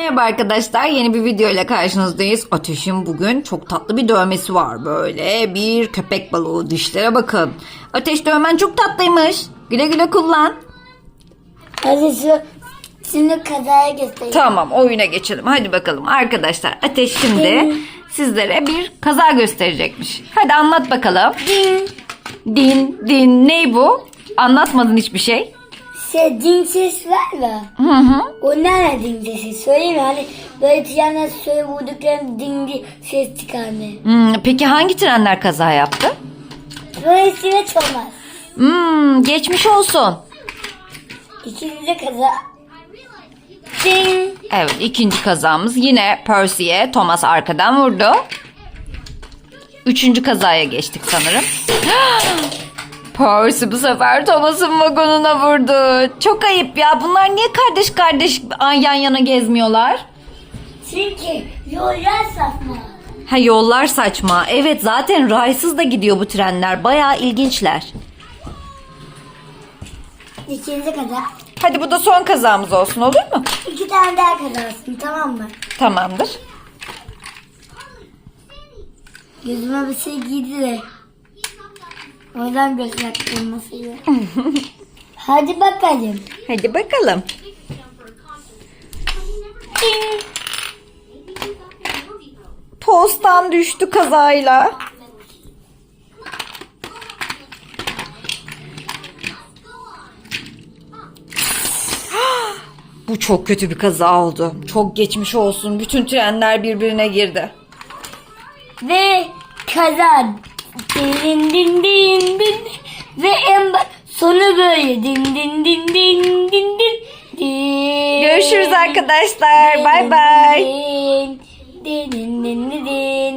Merhaba arkadaşlar yeni bir video ile karşınızdayız. Ateş'in bugün çok tatlı bir dövmesi var böyle. Bir köpek balığı dişlere bakın. Ateş dövmen çok tatlıymış. Güle güle kullan. Hadi şu şimdi kazaya göstereyim. Tamam oyuna geçelim. Hadi bakalım arkadaşlar. Ateş şimdi sizlere bir kaza gösterecekmiş. Hadi anlat bakalım. Din. Din din ne bu? Anlatmadın hiçbir şey. Şey din ses var mı? Hı hı. O nerede din sesi? Söyleyeyim mi? Hani böyle piyano söyle vurduklarım din diye ses çıkarmıyor. Hmm, peki hangi trenler kaza yaptı? Böyle sivet olmaz. Hmm, geçmiş olsun. İkinci kaza. Din. Evet ikinci kazamız yine Percy'ye Thomas arkadan vurdu. Üçüncü kazaya geçtik sanırım. Percy bu sefer Thomas'ın vagonuna vurdu. Çok ayıp ya. Bunlar niye kardeş kardeş yan yana gezmiyorlar? Çünkü yollar sapma. Ha yollar saçma. Evet zaten raysız da gidiyor bu trenler. Bayağı ilginçler. İkinci kaza. Hadi bu da son kazamız olsun olur mu? İki tane daha kazasın tamam mı? Tamamdır. Gözüme bir şey giydi de. O yüzden göz yaktırmasıydı. Hadi bakalım. Hadi bakalım. Postan düştü kazayla. Bu çok kötü bir kaza oldu. Çok geçmiş olsun. Bütün trenler birbirine girdi. Ve kaza. Din din din din. Ve en ba- sonu böyle. Din din din din din din. din. Görüşürüz arkadaşlar. Bay bay. Din din din din din.